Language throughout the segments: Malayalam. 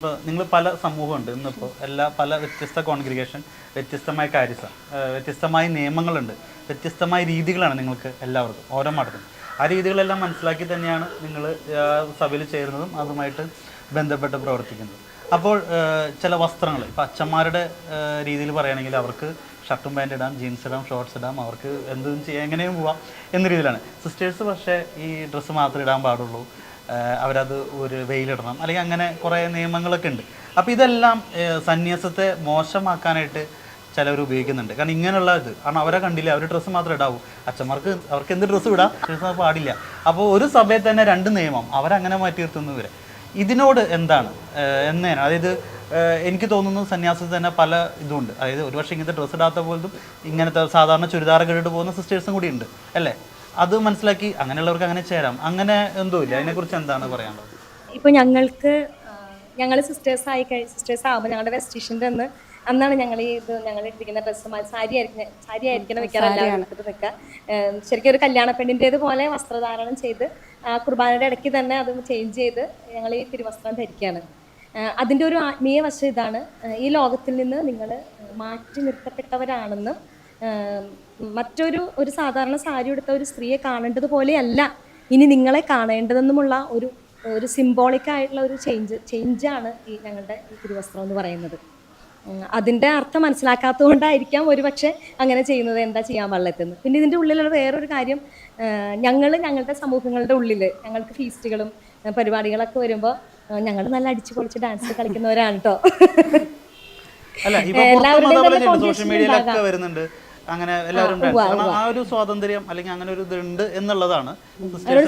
ഇപ്പോൾ നിങ്ങൾ പല സമൂഹമുണ്ട്. ഇന്നിപ്പോൾ എല്ലാ പല വ്യത്യസ്ത കോൺഗ്രിഗേഷൻ വ്യത്യസ്തമായ കാര്യസ വ്യത്യസ്തമായ നിയമങ്ങളുണ്ട്. വ്യത്യസ്തമായ രീതികളാണ് നിങ്ങൾക്ക് എല്ലാവർക്കും ഓരോ മഠത്തിനും ആ രീതികളെല്ലാം മനസ്സിലാക്കി തന്നെയാണ് നിങ്ങൾ സഭയിൽ ചേരുന്നതും അതുമായിട്ട് ബന്ധപ്പെട്ട് പ്രവർത്തിക്കുന്നത്. അപ്പോൾ ചില വസ്ത്രങ്ങൾ ഇപ്പോൾ അച്ഛന്മാരുടെ രീതിയിൽ പറയുകയാണെങ്കിൽ അവർക്ക് ഷർട്ടും പാന്റ് ഇടാം ജീൻസ് ഇടാം ഷോർട്സ് ഇടാം അവർക്ക് എന്തും ചെയ്യാം എങ്ങനെയും പോവാം എന്ന രീതിയിലാണ്. സിസ്റ്റേഴ്സ് പക്ഷേ ഈ ഡ്രസ്സ് മാത്രമേ ഇടാൻ പാടുള്ളൂ. അവരത് ഒരു വെയിലിടണം. അല്ലെങ്കിൽ അങ്ങനെ കുറേ നിയമങ്ങളൊക്കെ ഉണ്ട്. അപ്പോൾ ഇതെല്ലാം സന്യാസത്തെ മോശമാക്കാനായിട്ട് ചിലവർ ഉപയോഗിക്കുന്നുണ്ട്. കാരണം ഇങ്ങനെയുള്ള ഇത്. കാരണം അവരെ കണ്ടില്ല അവർ ഡ്രസ്സ് മാത്രം ഇടാവൂ. അച്ഛന്മാർക്ക് അവർക്ക് എന്ത് ഡ്രസ്സ് ഇടാം? ഡ്രസ്സ് പാടില്ല. അപ്പോൾ ഒരു സഭയിൽ തന്നെ രണ്ട് നിയമം. അവരങ്ങനെ മാറ്റി നിർത്തുന്നു ഇവരെ. ഇതിനോട് എന്താണ്? എന്നേന അതായത് എനിക്ക് തോന്നുന്നു സന്യാസത്തിൽ തന്നെ പല ഇതുണ്ട്. അതായത് ഒരു പക്ഷേ ഇങ്ങനത്തെ ഡ്രസ്സ് ഇടാത്ത പോലും ഇങ്ങനത്തെ സാധാരണ ചുരിദാറൊക്കെ ഇട്ടിട്ട് പോകുന്ന സിസ്റ്റേഴ്സും കൂടി ഉണ്ട്. അല്ലേ? അത് മനസ്സിലാക്കി അങ്ങനെയുള്ളവർക്ക് അങ്ങനെ ചേരാം. അങ്ങനെ എന്തോ ഇല്ല? അതിനെക്കുറിച്ച് എന്താണ് പറയാനുള്ളത്? ഇപ്പോൾ ഞങ്ങൾക്ക് ഞങ്ങൾ സിസ്റ്റേഴ്സ് ആയി കഴി സിസ്റ്റേഴ്സ് ആകുമ്പോൾ ഞങ്ങളുടെ വെസ്റ്റീഷന്റെ അന്ന് അന്നാണ് ഞങ്ങൾ ഈ ഇത് ഞങ്ങൾ ഇട്ടിരിക്കുന്ന ഡ്രസ്സ് സാരി ആയിരിക്കും സാരി ആയിരിക്കണം വെക്കാറ് എല്ലാവരും എടുത്തിട്ട് ശരിക്കും ഒരു കല്യാണ പെണ്ണിന്റേത് പോലെ വസ്ത്രധാരണം ചെയ്ത് ആ കുർബാനയുടെ ഇടയ്ക്ക് തന്നെ അത് ചേഞ്ച് ചെയ്ത് ഞങ്ങൾ ഈ തിരുവസ്ത്രം ധരിക്കുകയാണ് അതിന്റെ ഒരു ആത്മീയ വശം ഇതാണ്. ഈ ലോകത്തിൽ നിന്ന് നിങ്ങൾ മാറ്റി നിർത്തപ്പെട്ടവരാണെന്നും മറ്റൊരു ഒരു സാധാരണ സാരി എടുത്ത ഒരു സ്ത്രീയെ കാണേണ്ടത് പോലെയല്ല. ഇനി നിങ്ങളെ കാണേണ്ടതെന്നുമുള്ള ഒരു ഒരു സിംബോളിക് ആയിട്ടുള്ള ഒരു ചേഞ്ച് ചേഞ്ചാണ് ഈ ഞങ്ങളുടെ ഈ തിരുവസ്ത്രം എന്ന് പറയുന്നത്. അതിന്റെ അർത്ഥം മനസ്സിലാക്കാത്തത് കൊണ്ടായിരിക്കാം ഒരു പക്ഷേ അങ്ങനെ ചെയ്യുന്നത് എന്താ ചെയ്യാൻ പാടില്ലെന്ന് പിന്നെ ഇതിന്റെ ഉള്ളിലുള്ള വേറൊരു കാര്യം ഞങ്ങൾ ഞങ്ങളുടെ സമൂഹങ്ങളുടെ ഉള്ളിൽ ഞങ്ങൾക്ക് ഫീസ്റ്റുകളും പരിപാടികളൊക്കെ വരുമ്പോൾ ഞങ്ങൾ നല്ല അടിച്ചു പൊളിച്ച് ഡാൻസ് കളിക്കുന്നവരാണ് കേട്ടോ എല്ലാവരുടെയും അങ്ങനെ എല്ലാവരും. കാരണം ആ ഒരു സ്വാതന്ത്ര്യം അല്ലെങ്കിൽ അങ്ങനെ ഒരു ഇതുണ്ട് എന്നുള്ളതാണ്.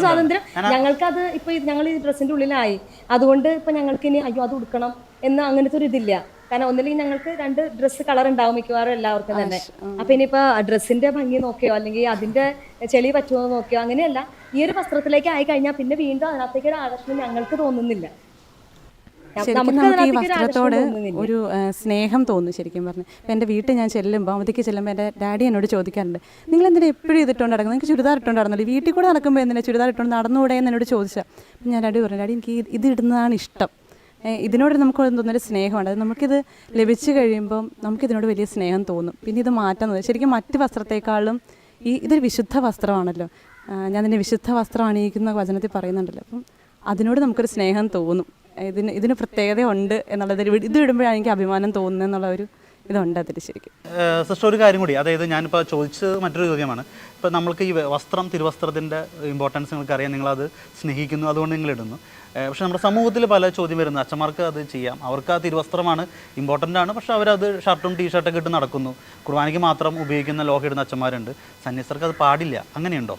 സ്വാതന്ത്ര്യം ഞങ്ങൾക്കത് ഇപ്പൊ ഞങ്ങൾ ഈ ഡ്രസ്സിന്റെ ഉള്ളിലായി. അതുകൊണ്ട് ഇപ്പൊ ഞങ്ങൾക്ക് ഇനി അയ്യോ അത് ഉടുക്കണം എന്ന് അങ്ങനത്തെ ഒരു ഇതില്ല. കാരണം ഒന്നില്ലെങ്കിൽ ഞങ്ങൾക്ക് രണ്ട് ഡ്രസ്സ് കളർ ഉണ്ടാവും മിക്കവാറും എല്ലാവർക്കും തന്നെ. അപ്പൊ ഇനിയിപ്പോ ഡ്രസ്സിന്റെ ഭംഗി നോക്കിയോ അല്ലെങ്കിൽ അതിന്റെ ചെളി പറ്റുമോ നോക്കിയോ അങ്ങനെയല്ല. ഈ ഒരു വസ്ത്രത്തിലേക്ക് ആയി കഴിഞ്ഞാൽ പിന്നെ വീണ്ടും അതിനകത്തേക്ക് ഒരു ആകർഷണം ഞങ്ങൾക്ക് തോന്നുന്നില്ല. ശരിക്കും നമുക്ക് ഈ വസ്ത്രത്തോട് ഒരു സ്നേഹം തോന്നുന്നു ശരിക്കും പറഞ്ഞു. ഇപ്പം എന്റെ വീട്ടിൽ ഞാൻ ചെല്ലുമ്പോൾ അവധിക്ക് ചെല്ലുമ്പോൾ എന്റെ ഡാഡി എന്നോട് ചോദിക്കാറുണ്ട് നിങ്ങൾ എന്തിനാ എപ്പോഴും ഇതിട്ടുകൊണ്ട് നടക്കുന്നത് നിങ്ങൾക്ക് ചുരിദാർ ഇട്ടുകൊണ്ട് നടന്നില്ല വീട്ടിൽ കൂടെ നടക്കുമ്പോൾ എന്തിനാ ചുരിദാർ ഇട്ടുകൊണ്ട് നടന്നുകൂടെ എന്ന് എന്നോട് ചോദിച്ചാൽ അപ്പം ഞാൻ ഡാഡി പറഞ്ഞു ഡാഡി എനിക്ക് ഇത് ഇടുന്നതാണ് ഇഷ്ടം. ഇതിനോട് നമുക്ക് തോന്നുന്നൊരു സ്നേഹമാണ് അത് നമുക്കിത് ലഭിച്ചു കഴിയുമ്പം നമുക്കിതിനോട് വലിയ സ്നേഹം തോന്നും. പിന്നെ ഇത് മാറ്റാൻ തോന്നും. ശരിക്കും മറ്റ് വസ്ത്രത്തെക്കാളും ഈ ഇതൊരു വിശുദ്ധ വസ്ത്രമാണല്ലോ. ഞാൻ ഇതിന്റെ വിശുദ്ധ വസ്ത്രം അണിയിക്കുന്ന വചനത്തിൽ പറയുന്നുണ്ടല്ലോ. അപ്പം അതിനോട് നമുക്കൊരു സ്നേഹം തോന്നും. ഇതിന് ഇതിന് പ്രത്യേകത ഉണ്ട് എന്നുള്ളത് ഇത് ഇടുമ്പോഴാണ് എനിക്ക് അഭിമാനം തോന്നുന്നത് എന്നുള്ള ഒരു ഇതുണ്ട് അതിൽ ശരിക്കും. സിസ്റ്റർ ഒരു കാര്യം കൂടി. അതായത് ഞാനിപ്പോൾ ചോദിച്ചത് മറ്റൊരു ചോദ്യമാണ്. ഇപ്പം നമ്മൾക്ക് ഈ വസ്ത്രം തിരുവസ്ത്രത്തിന്റെ ഇമ്പോർട്ടൻസ് നിങ്ങൾക്ക് അറിയാം നിങ്ങളത് സ്നേഹിക്കുന്നു അതുകൊണ്ട് നിങ്ങൾ ഇടുന്നു. പക്ഷേ പക്ഷെ നമ്മുടെ സമൂഹത്തിൽ പല ചോദ്യം വരുന്നു. അച്ഛന്മാർക്ക് അത് ചെയ്യാം. അവർക്ക് ആ തിരുവസ്ത്രമാണ് ഇമ്പോർട്ടന്റ് ആണ്. പക്ഷെ അവരത് ഷർട്ടും ടീഷർട്ടൊക്കെ ഇട്ട് നടക്കുന്നു. കുർബാനയ്ക്ക് മാത്രം ഉപയോഗിക്കുന്ന ലോഹം ഇടുന്ന അച്ഛന്മാരുണ്ട്. സന്യസ്തർക്ക് അത് പാടില്ല. അങ്ങനെയുണ്ടോ?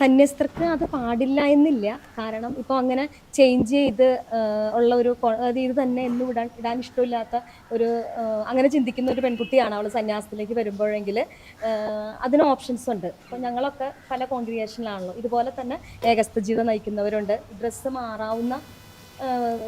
സന്യസ്തർക്ക് അത് പാടില്ല എന്നില്ല. കാരണം ഇപ്പോൾ അങ്ങനെ ചേഞ്ച് ചെയ്ത് ഉള്ള ഒരു ഇത് തന്നെ എന്നും ഇടാൻ ഇടാൻ ഇഷ്ടമില്ലാത്ത ഒരു അങ്ങനെ ചിന്തിക്കുന്ന ഒരു പെൺകുട്ടിയാണ് അവൾ സന്യാസത്തിലേക്ക് വരുമ്പോഴെങ്കിൽ. അതിന് ഓപ്ഷൻസ് ഉണ്ട്. അപ്പോൾ ഞങ്ങളൊക്കെ പല കോൺഗ്രിയേഷനിലാണല്ലോ ഇതുപോലെ തന്നെ ഏകസ്ഥ ജീവിതം നയിക്കുന്നവരുണ്ട്. ഡ്രസ്സ് മാറാവുന്ന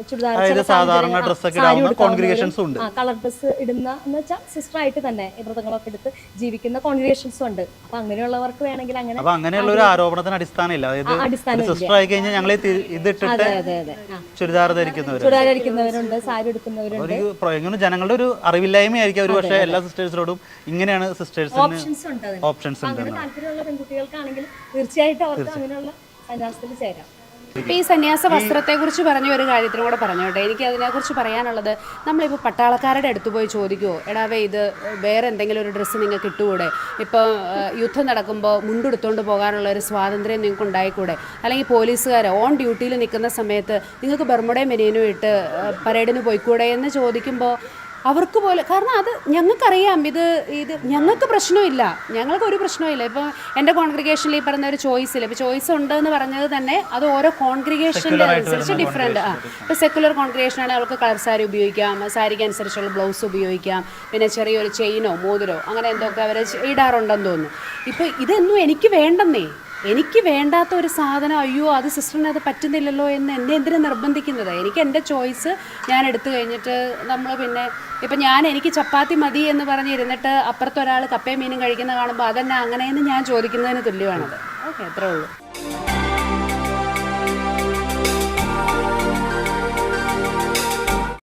ചുരിദാർ സാധാരണ ഡ്രസ്സൊക്കെ ഇടാവുന്ന ഉടുക്കാവുന്നവരും, ഉണ്ട്. കളർ ഡ്രസ്സ് ഇടുന്ന എന്ന് വെച്ചാൽ സിസ്റ്റർ ആയിട്ട് തന്നെ വ്രതങ്ങളൊക്കെ എടുത്ത് ജീവിക്കുന്ന കോൺഗ്രിഗേഷൻസും ഉണ്ട്. അപ്പൊ അങ്ങനെയുള്ളവർക്ക് വേണമെങ്കിൽ അങ്ങനെ അപ്പൊ അങ്ങനെയുള്ള ഒരു ആരോപണത്തിന് അടിസ്ഥാനമില്ല. അതായത്. സിസ്റ്റർ ആയി കഴിഞ്ഞാൽ ഞങ്ങൾ ഇതിട്ടിട്ട് ഇട്ടിട്ട് ചുരിദാർ ധരിക്കുന്നവർ ചുടാൻ അടിക്കുന്നവരുണ്ട് സാരി എടുക്കുന്നവരുണ്ട് ഇങ്ങനെ ജനങ്ങളുടെ ഒരു അറിവില്ലായ്മയായിരിക്കും ഒരു പക്ഷേ എല്ലാ സിസ്റ്റേഴ്സിനോടും ഇങ്ങനെയാണ് സിസ്റ്റേഴ്സിന് ഓപ്ഷൻസ് ഉണ്ട് ഓപ്ഷൻസ് ഉണ്ട് താല്പര്യമുള്ള പെൺകുട്ടികൾക്കാണെങ്കിൽ തീർച്ചയായിട്ടും അവർക്ക് അങ്ങനെയുള്ള സന്യാസത്തിൽ ചേരാം. ഈ സന്യാസ വസ്ത്രത്തെക്കുറിച്ച് പറഞ്ഞ ഒരു കാര്യത്തിനും കൂടെ പറഞ്ഞോട്ടെ എനിക്ക് അതിനെക്കുറിച്ച് പറയാനുള്ളത് നമ്മളിപ്പോൾ പട്ടാളക്കാരുടെ അടുത്ത് പോയി ചോദിക്കുമോ എടാവേ ഇത് വേറെ എന്തെങ്കിലും ഒരു ഡ്രസ്സ് നിങ്ങൾക്ക് ഇട്ടുകൂടെ? ഇപ്പോൾ യുദ്ധം നടക്കുമ്പോൾ മുണ്ടെടുത്തുകൊണ്ട് പോകാനുള്ള ഒരു സ്വാതന്ത്ര്യം നിങ്ങൾക്ക് ഉണ്ടായിക്കൂടെ? അല്ലെങ്കിൽ പോലീസുകാർ ഓൺ ഡ്യൂട്ടിയിൽ നിൽക്കുന്ന സമയത്ത് നിങ്ങൾക്ക് ബർമുടയും മെനീനും ഇട്ട് പരേഡിന് പോയിക്കൂടെ? എന്ന് ചോദിക്കുമ്പോൾ അവർക്ക് പോലെ കാരണം അത് ഞങ്ങൾക്കറിയാം ഇത് ഇത് ഞങ്ങൾക്ക് പ്രശ്നമില്ല. ഞങ്ങൾക്ക് ഒരു പ്രശ്നമില്ല. ഇപ്പോൾ എന്റെ കോൺഗ്രിഗേഷനിൽ ഈ പറഞ്ഞ ഒരു ചോയ്സ് ഇല്ല? ഇപ്പോൾ ചോയ്സ് ഉണ്ട് എന്ന് പറഞ്ഞത് തന്നെ അത് ഓരോ കോൺഗ്രിഗേഷന്റെ അനുസരിച്ച് ഡിഫറെന്റ് ആ ഇപ്പോൾ സെക്കുലർ കോൺഗ്രിഗേഷൻ ആണെങ്കിൽ അവർക്ക് കളർ സാരി ഉപയോഗിക്കാം സാരിക്ക് അനുസരിച്ചുള്ള ബ്ലൗസ് ഉപയോഗിക്കാം പിന്നെ ചെറിയൊരു ചെയിനോ മോതിരോ അങ്ങനെ എന്തൊക്കെ അവർ ഇടാറുണ്ടെന്ന് തോന്നുന്നു. ഇപ്പോൾ ഇതൊന്നും എനിക്ക് വേണ്ടെന്നേ. എനിക്ക് വേണ്ടാത്ത ഒരു സാധനം അയ്യോ അത് സിസ്റ്ററിന് അത് പറ്റുന്നില്ലല്ലോ എന്ന് എന്നെ എന്തിനു നിർബന്ധിക്കുന്നത്? എനിക്ക് എന്റെ ചോയ്സ് ഞാൻ എടുത്തു കഴിഞ്ഞിട്ട് നമ്മൾ പിന്നെ ഇപ്പം ഞാൻ എനിക്ക് ചപ്പാത്തി മതി എന്ന് പറഞ്ഞിരുന്നിട്ട് അപ്പുറത്ത് ഒരാൾ കപ്പയും മീനും കഴിക്കുന്ന കാണുമ്പോൾ അതെന്നെ അങ്ങനെയെന്ന് ഞാൻ ചോദിക്കുന്നതിന് തുല്യമാണത്. ഓക്കെ അത്രേ ഉള്ളൂ.